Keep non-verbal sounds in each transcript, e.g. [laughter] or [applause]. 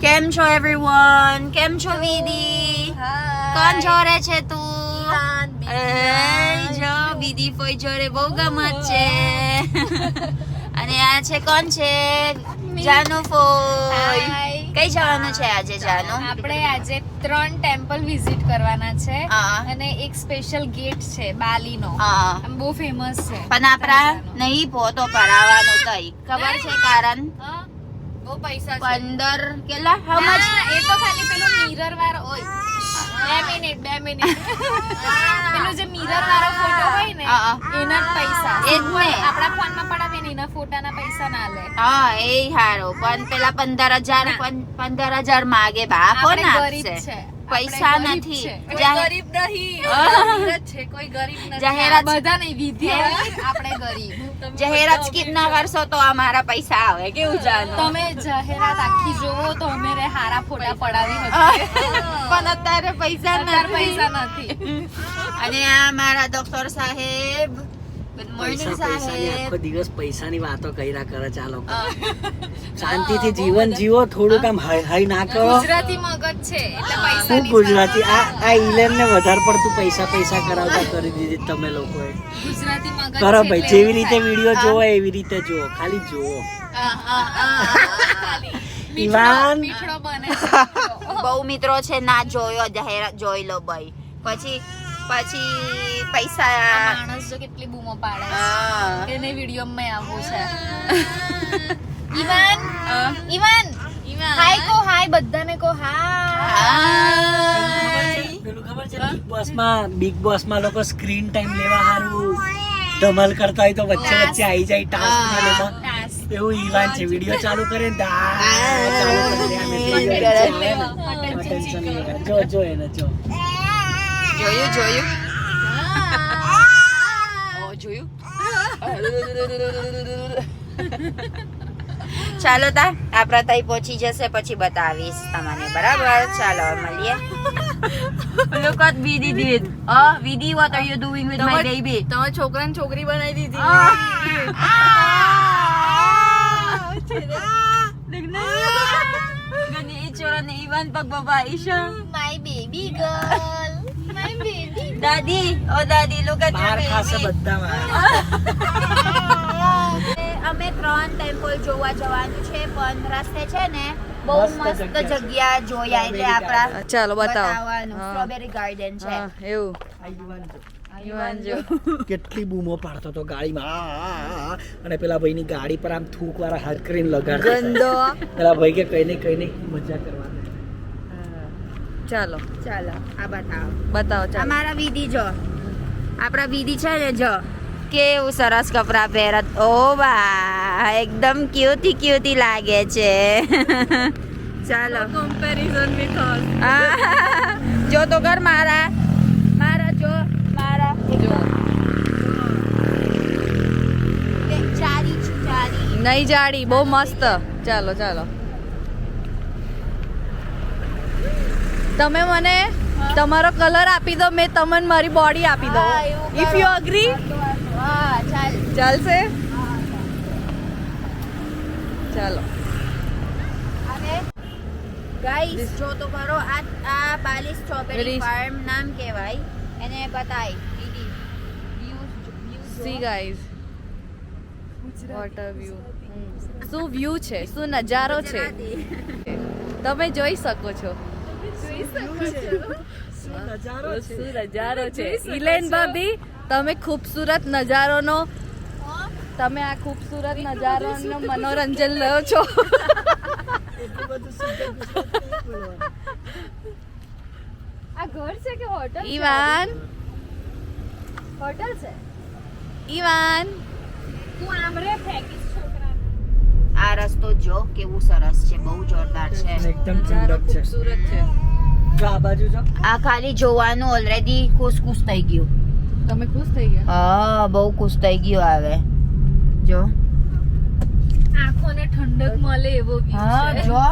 કેમ છો એવરીવન કેમ છો વિધિ કોણ જોડે છે તું? જો વિધિ ફોઈ જોડે બહુ ગમત છે. [laughs] અને આ છે કોણ છે? જાનુ ફોઈ. કઈ જવાનું છે આજે જાનુ? આપણે આજે ત્રણ ટેમ્પલ વિઝિટ કરવાના છે. અને એક સ્પેશિયલ ગેટ છે બાલીનો. બહુ ફેમસ છે. પણ આપણા નહીં પોતો પરાવાનો તઈ ખબર છે કારણ? બહુ પૈસા છે. પંદર કેટલા? હાઉ મચ એ તો ખાલી પેલું મિરર વાળો ઓય બે મિનિટ બે મિનિટ. પેલું જે મિરર વાળો ફોટો હોય ને એના પૈસા. એ જ ને. આપણા ફોનમાં પડાવે ને એના ફોટાના પૈસા ના લે. હા એ હારો. પણ પેલા પંદર હજાર પંદર હજાર માગે બા કોણ આપશે. પૈસા નથી. ગરીબ નહીં. છે કોઈ ગરીબ નથી. જાહેરાત- બધા નહીં વિધિ આપણે ગરીબ. જાહેરાત ના કરશો તો અમારા પૈસા આવે કેવું જાણો? તમે જાહેરાત આખી જોવો તો અમે રે હારા ફોટા પડાવી પણ અત્યારે પૈસા નથી. પૈસા નથી. અને આ મારા ડોક્ટર સાહેબ ગુડ મોર્નિંગ સાહેબ. આખો દિવસ પૈસાની વાતો કર્યા કરે ચાલો શાંતિથી જીવન જીવો થોડુંક આમ હાઈ હાઈ ના કરો. ગુજરાતી મગજ છે એટલે પૈસા શું ગુજરાતી આ આ ઇલેન ને વધારે પડતું પૈસા પૈસા કરાવતા કરી દીધી તમે લોકોએ. ગુજરાતી મગજ કરો ભાઈ જેવી રીતે વિડિયો જોવો એવી રીતે જોવો ખાલી જોવો [laughs] ઇવાન. [laughs] બહુ મિત્રો છે ના જોયો જાહેરાત જોઈ લો ભાઈ. પછી પછી પૈસા માણસ જો કેટલી બૂમો પાડે છે. એને વીડિયો માં આવવું છે. ઈવાન ઈવાન. હાય કો હાય બધાને કો હાય છે બિગ બોસમાં બિગ બોસમાં લોકો સ્ક્રીન ટાઈમ લેવા હારું. ધમાલ કરતા હોય તો વચ્ચે વચ્ચે આવી જાય ટાસ્કમાં લેવા. એવું ઈવાન છે વીડિયો ચાલુ કરે ને. જો જો એને જો. જોયું જોયું ઓ જોયું ચાલો તા આપણા તઈ પહોંચી જશે પછી બતાવીશ તમને બરાબર ચાલો મળીએ Look at Vidi did. Oh, Vidi, what are you doing with my baby? તમે છોકરાને છોકરી બનાવી દીધી itsura ni Ivan pag babae siya. My baby girl oh daddy, look at બહાર your baby. બધામાં. [laughs] અમે ત્રણ ટેમ્પલ જોવા જવાનું છે પણ રસ્તે છે ને બહુ મસ્ત જગ્યા જોયા એટલે આપણા ચાલો બતાવો. સ્ટ્રોબેરી ગાર્ડન છે. એવું. કેટલી બૂમો પાડતો તો ગાડીમાં. અને પેલા ભાઈની ગાડી પર આમ થૂક વાળા હાથ કરીને લગાડતો ગંદો. પેલા ભાઈ કે કઈ નહીં કઈ નહીં મજા કરવાની ચાલો. ચાલો આ બતાવો. બતાવો ચાલો. અમારા વિધિ જો. આપણા વિધિ છે ને જો. કેવું સરસ કપડાં પહેરત. ઓ બા એકદમ ક્યુટી ક્યુટી લાગે છે. ચાલો. કમ્પેરિઝન વિથ [laughs] જો તો કર મારા. મારા જો મારા. જો. નહીં જાડી બહુ મસ્ત. ચાલો ચાલો. તમે મને તમારો કલર આપી દો મેં તમને મારી બોડી આપી દો ઇફ યુ અગ્રી ચાલ. ચાલશે? ચાલો. ગાઈસ જો તો ખરો આ આ બાલી સ્ટ્રોબેરી ફાર્મ નામ કહેવાય એને બતાય. See guys what a view શું વ્યૂ છે? શું નજારો છે? તમે જોઈ શકો છો. નજારો છે. શું નજારો છે. ઇલેન ભાભી તમે ખૂબસૂરત નજારોનો તમે આ ખૂબસૂરત નજારોનો મનોરંજન લો છો. આ ઘર છે કે હોટલ ઈવાન. હોટલ છે? ઈવાન. તું આમરે ફેંકીશ છોકરા આ રસ્તો જો કેવું સરસ છે બહુ જોરદાર છે. એકદમ ઠંડક છે. ખૂબસૂરત છે. જો આ બાજુ જો. આ ખાલી જોવાનું ઓલરેડી ખુશ ખુશ થઈ ગયું. તમે ખુશ થઈ ગયા? હા બહુ ખુશ થઈ ગયું આવે જો. આંખોને ઠંડક મળે એવો વ્યૂ હા જો.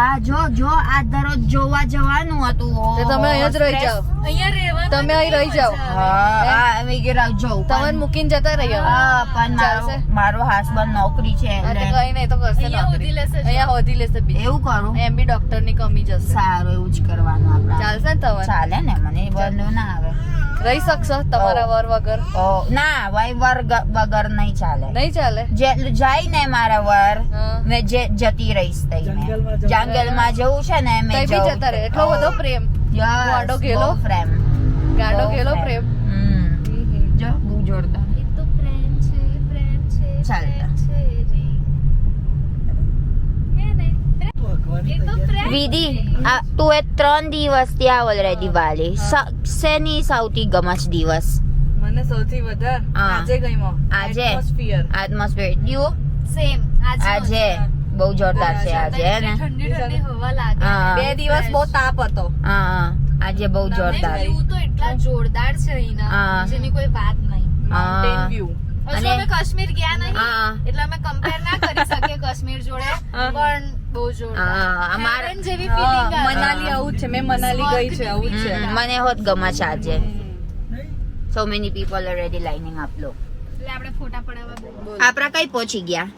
આ જો જો આ દરરોજ જોવા જવાનું હતું. તમે અહીંયા જ રહી જાઓ. અહીંયા રહેવાનું તમે અહીં રહી જાઓ. હા આ વગેરે જવું તમને મૂકીને જતા રહીએ. હા પણ મારો ચાલશે? મારો હસબન્ડ નોકરી છે એટલે કઈ નહીં તો કરશે નોકરી. લેશે અહીંયા હોધી લેશે એવું કરું? એમ બી ડોક્ટરની કમી જશે સારું એવું જ કરવાનું આપણે ચાલશે ને ચાલે ને મને વાંધો ના આવે. રહી શકશો તમારા વર વગર ના ભાઈ વર વગર નહીં ચાલે નહીં ચાલે જે જાય ને મારા વર. મેં જે જતી રહીશ તઈ મેં. જંગલમાં જવું. જવું છે ને મેં બી જતા રહે એટલો બધો પ્રેમ ગાડો ગેલો ઘેલો? પ્રેમ ગાડો ગેલો પ્રેમ હમ. જો બહુ જોરદાર એ તો પ્રેમ છે પ્રેમ ચાલતા. પ્રેમ છે રે. હે ને? ભગવાનની એ તો તૈયારી. પ્રેમ વિધિ આ તું એ ત્રણ દિવસ ત્યાં ઓલરેડી વાલી. શેની સૌથી ગમચ દિવસ? મને સૌથી વધારે. આજે ગઈમો આજે? Atmosphere. એટમોસ્ફિયર યુ સેમ આજે આજે. બહુ જોરદાર છે આજે હે ને? ઠંડી ઠંડી હવા લાગે. હા. બે દિવસ બહુ તાપ હતો. હા. આજે બહુ જોરદાર. વ્યૂ તો એટલા જોરદાર છે અહીંના જેની કોઈ વાત નહીં. માઉન્ટેન વ્યૂ હજુ અને- અમે કાશ્મીર ગયા નહીં એટલે અમે કમ્પેર ના કરી શકીએ કાશ્મીર જોડે પણ બહુ જોરદાર. અમારે- જેવી ફીલિંગ મનાલી આવું જ છે મેં મનાલી ગઈ છે આવું જ છે. મને હોત ગમે છે આજે. So many people already lining up લો. એટલે આપણે ફોટા પડાવવા આપણા કઈ પહોંચી ગયા?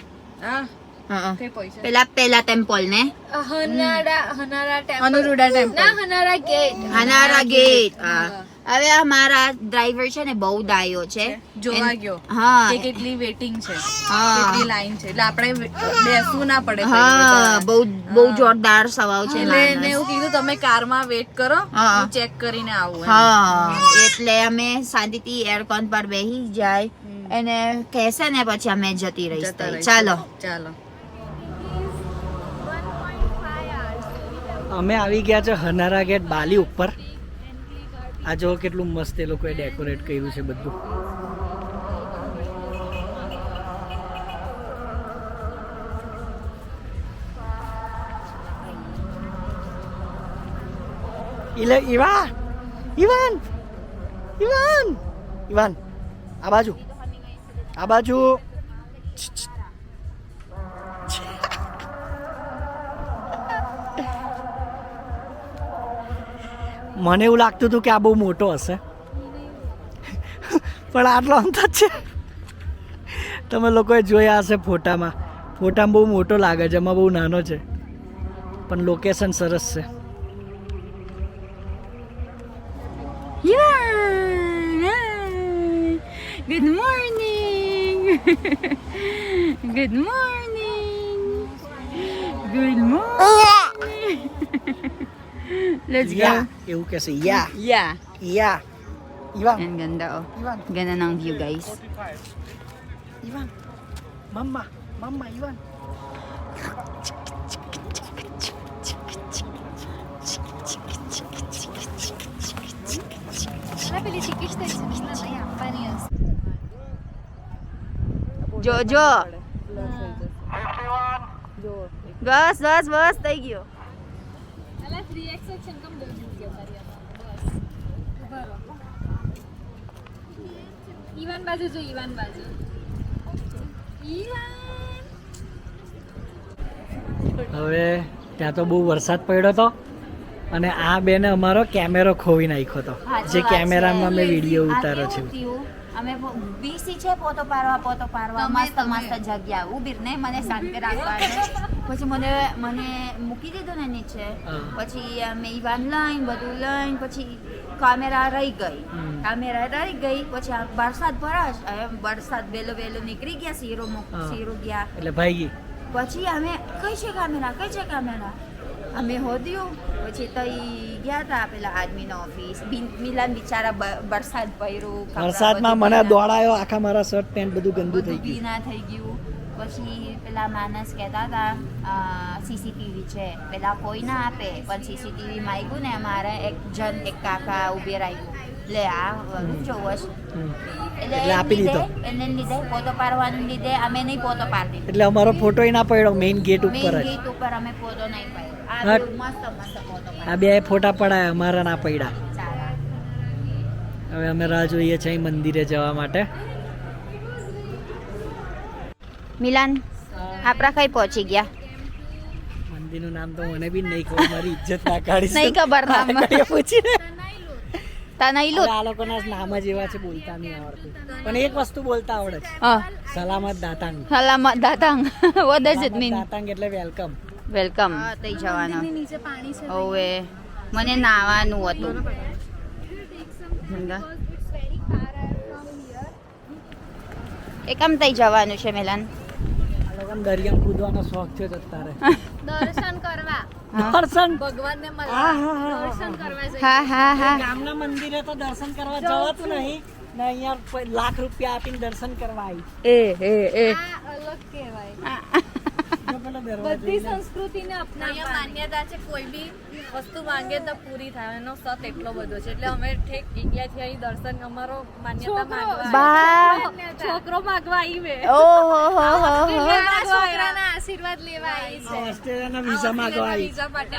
હા. હા પેલા પેલા ટેમ્પલ ને? હનારા હનારા ટેમ્પલ અનુરુડા ટેમ્પલ ના હનારા ગેટ હનારા ગેટ હા. હવે મારા ડ્રાઈવર છે ને બહુ ડાયો છે. જોવા ગયો. હા. કે કેટલી વેટિંગ છે? હા. કેટલી લાઈન છે? એટલે આપણે બેસવું ના પડે હા બહુ બહુ જોરદાર સ્વભાવ છે એટલે એને એવું કીધું તમે કારમાં વેટ કરો હું. ચેક કરીને આવું હા. એટલે અમે શાંતિથી એરકોન પર બેહી જાય. એને કહેશે ને પછી અમે જતી. રહીશું. ચાલો. ચાલો. અમે આવી ગયા છે હનારા ગેટ બાલી ઉપર. આ જો કેટલું મસ્ત એ લોકોએ ડેકોરેટ કર્યું છે બધું. ઇલે ઈવા ઈવાન ઈવાન ઈવાન, આ બાજુ આ બાજુ મને એવું લાગતું હતું કે આ બહુ મોટો હશે. [laughs] પણ આટલો અંતર છે. તમે લોકોએ જોયા હશે ફોટામાં. ફોટામાં બહુ મોટો લાગે છે, એમાં બહુ નાનો છે. પણ લોકેશન સરસ છે. Good morning good morning good morning Let's go. યા એવું કહેશે યા Yeah. યા ઈવાન Ang ganda oh. ઈવાન Ganda ng view guys. ઈવાન મમ્મા મમ્મા ઈવાન મને પેલી ટિકિટ થઈ છે મને અલા 3x છે કમ બોલી ગયો બસ. ઊભા ઈવાન બાજુ જો ઈવાન બાજુ. ઈવાન! હવે ત્યાં તો બહુ વરસાદ પડ્યો હતો અને આ બેને અમારો કેમેરો ખોવી નાખ્યો હતો જે કેમેરામાં મેં વીડિયો ઉતાર્યો છે. અમે બીસી છે પોતો પારવા પોતો પારવા. મસ્ત મસ્ત જગ્યા. ઊભી ને મને શાંતિ રાખવા. પછી મને મને મૂકી દીધું ને નીચે. પછી અમે ઈવાન લઈને બધું લઈને પછી કામેરા રહી ગઈ. કામેરા રહી ગઈ પછી વરસાદ ભરાશ વરસાદ વેલો વેલો નીકળી ગયા શીરો શીરો ગયા. એટલે ભાઈ પછી અમે કઈ છે કામેરા કઈ છે કામેરા અમે હોદ્યું. પછી તઈ ગયા હતા પેલા આદમીનો ઓફિસ બિન- મિલાન બિચારા વરસાદ પડ્યો વરસાદમાં મને દોડાયો આખા મારા શર્ટ પેન્ટ બધું ગંદુ થઈ ગયું. ભીના થઈ ગયું. પછી પેલા માણસ કહેતા હતા સીસીટીવી છે પેલા કોઈ ના આપે પણ સીસીટીવી માંગ્યું ને મારે એક જન એક કાકા ઉભે રાખ્યું એટલે આ જોવો છે એટલે આપી દીધો. એને લીધે પોતો પાડવાનું લીધે અમે નહીં પોતો પાડી એટલે અમારો ફોટો ના પડ્યો મેઇન ગેટ ઉપર મેઇન ગેટ ઉપર અમે પોતો નહીં પાડ્યો આ મસ્ત મસ્ત પોતો આ બે ફોટા પડાયા અમારા ના પડ્યા હવે અમે રાહ જોઈએ છીએ મંદિરે જવા માટે મિલાન આપણા કઈ પહોંચી ગયા મંદિરનું નામ તો મને બી નહીં ખબર મારી ઇજ્જત ના કાઢી નહીં ખબર નામ. પૂછીને તનૈલું આ લોકોના નામ જ એવા છે બોલતા નહીં આવડતું પણ એક વસ્તુ બોલતા આવડે છે સલામત દાતાંગ સલામત દાતાંગ what does it mean mean? દાતાંગ એટલે વેલકમ વેલકમ થઈ જવાનો નીચે પાણી છે ઓવે મને નાવાનું હતું એ કેમ તઈ જવાનું છે મિલન લોકોને દરિયામાં કૂદવાનો શોખ છે જ અત્યારે. [laughs] દર્શન કરવા. દર્શન? ભગવાનને કરવા હા હા હા. ગામના મંદિરે તો દર્શન કરવા જવાતું નહીં. ને અહીંયા લાખ રૂપિયા આપીને દર્શન કરવા આવી. એ એ એ. અલગ કહેવાય. બધી. સંસ્કૃતિને અહીંયા માન્યતા છે કોઈ બી વસ્તુ માંગે તો પૂરી થાય. એનો સત એટલો બધો છે. એટલે અમે ઠેક ઇન્ડિયાથી અહીં દર્શન અમારો માન્યતા માંગવા છોકરો માંગવા આવી મે ઓહો હો હો હો. આ છોકરાના આશીર્વાદ લેવા આવી છે. ઓસ્ટ્રેલિયાના વિઝા માંગવા આવી વિઝા માટે.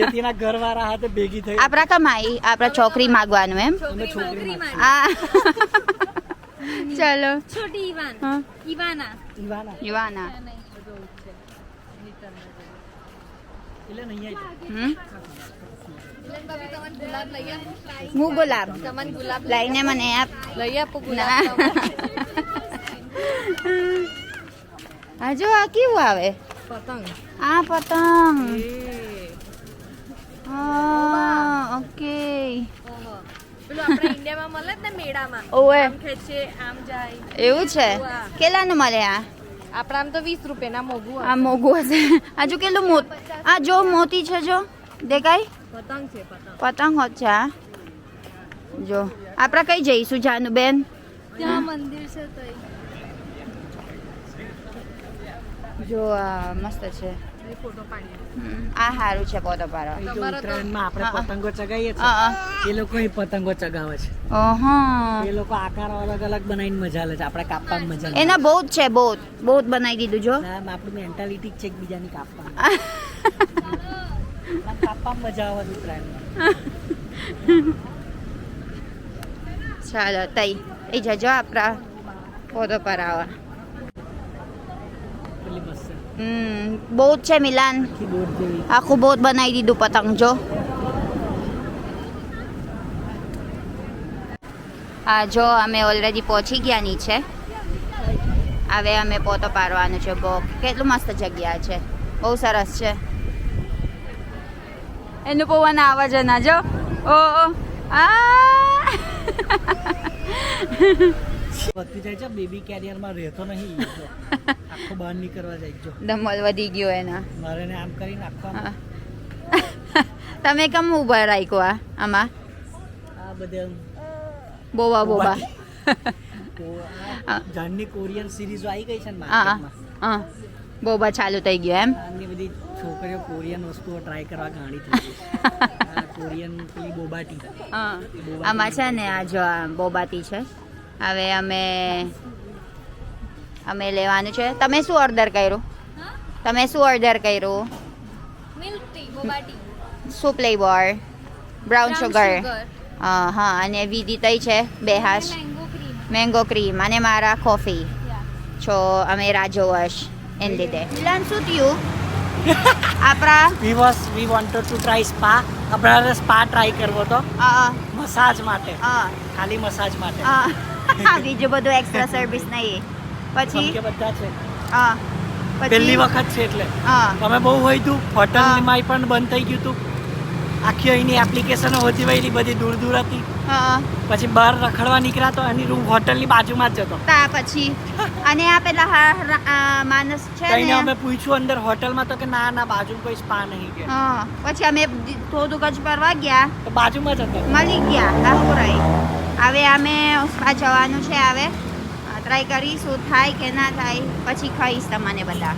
જેથી ઘરવાળા હાથે ભેગી થઈ આપણા કમાઈ આપણા છોકરી માગવાનું એમ. છોકરી માંગી. ચલો. છોટી ઈવાના. ઈવાના યુવાના એટલે નહીં આવી. હમ ભાભી તમને ગુલાબ લઈ આપ હું ગુલાબ. લઈને મને આપ. લઈ આપો ના. આ જો આ કેવું આવે? પતંગ. આ પતંગ. ઓકે. એવું છે? કેટલાનું મળે આ? આપણા આમ તો વીસ રૂપિયાના મોગું આ મોગું હશે. આજુ કેટલું મોત આ જો મોતી છે જો. દેખાય? પતંગ છે પતંગ. હોત છે આ જો. આપણે કઈ જઈશું જાનુ બેન? ત્યાં મંદિર છે તો જો આ મસ્ત છે. આ સારું છે પોતો પાડો. અહીં જો ઉત્તરાયણમાં આપણે પતંગો ચગાવીએ. છીએ. એ લોકો એ પતંગો ચગાવે છે. એ લોકો આકાર અલગ અલગ બનાવીને મજા લે છે. આપણે કાપવામાં મજા એના બહુ જ છે બહુ જ. બહુ જ બનાવી દીધું જો. આમ આપણું મેન્ટાલિટી છે એકબીજાની કાપવા કાપવામાં મજા આવે ઉત્તરાયણમાં. ચાલો તઈ. એ જજો આપણા પોતો પર પેલી બસ છે હમ બહુ જ છે મિલાન આખી બોટ જેવી આખું બહુ જ બનાવી દીધું પતંગ જો હા જો અમે ઓલરેડી પહોંચી ગયા નીચે હવે અમે પોતો પાડવાનું છે બહુ કેટલું મસ્ત જગ્યા છે બહુ સરસ છે એનું પવન આવે છે ના જો ઓ ઓ આ વધતી જાય છે બેબી કેરિયરમાં રહેતો નહીં. આખો બહાર નીકળવા જાય જો ધમલ વધી ગયો એના. મારે આમ કરીને આખો તમે કેમ ઊભા રાખ્યો આ આમાં? આ બધે બોવા તો જાનની કોરિયન સિરીઝો આવી ગઈ છે ને હા માર્કેટમાં. બોબા ચાલુ થઈ ગયો એમ. આની બધી છોકરીઓ કોરિયન વસ્તુઓ ટ્રાય કરવા ગાણી થઈ કોરિયન પેલી બોબાટી. હા. આમાં છે ને આ જો બોબાટી છે. હવે અમે અમે લેવાનું છે. તમે શું ઓર્ડર કર્યું? તમે શું ઓર્ડર કર્યું? સૂપ લઈ બોર બ્રાઉન સુગર sugar. હા હા અને વિધિ તઈ છે બે હાશ મેંગો ક્રીમ અને મારા કોફી છો અમે રાજોવશ એને લીધે. મિલાન શું થયું? [laughs] આપણા we was we wanted to try spa આપણે સ્પા ટ્રાય કરવો તો. હા મસાજ માટે. હા ખાલી મસાજ માટે. હા [laughs] બીજું બધું એક્સ્ટ્રા સર્વિસ નહીં પછી? બધા છે. હા. પહેલી વખત છે એટલે. હા. તમે બહુ હોય તું. હોટલ હોટલમાં પણ બંધ થઈ ગયું તું. આખી અહીંની એપ્લિકેશનો હોતી વહેલી બધી દૂર દૂર હતી. હા. પછી બહાર રખડવા નીકળ્યા તો એની રૂમ હોટલની બાજુમાં જ જતો. તા પછી? અને આ પેલા હા માણસ છે ને? અમે પૂછ્યું અંદર હોટલમાં તો કે ના ના બાજુ કોઈ સ્પા નહીં કે. હા. પછી અમે થોડુંક જ ફરવા ગયા. તો બાજુમાં જ હતો. મળી ગયા. લાહુરાઈ હવે અમે જવાનું છે હવે. ટ્રાય કરીશું, થાય કે ના થાય, પછી ખાઈશ તમને બધા.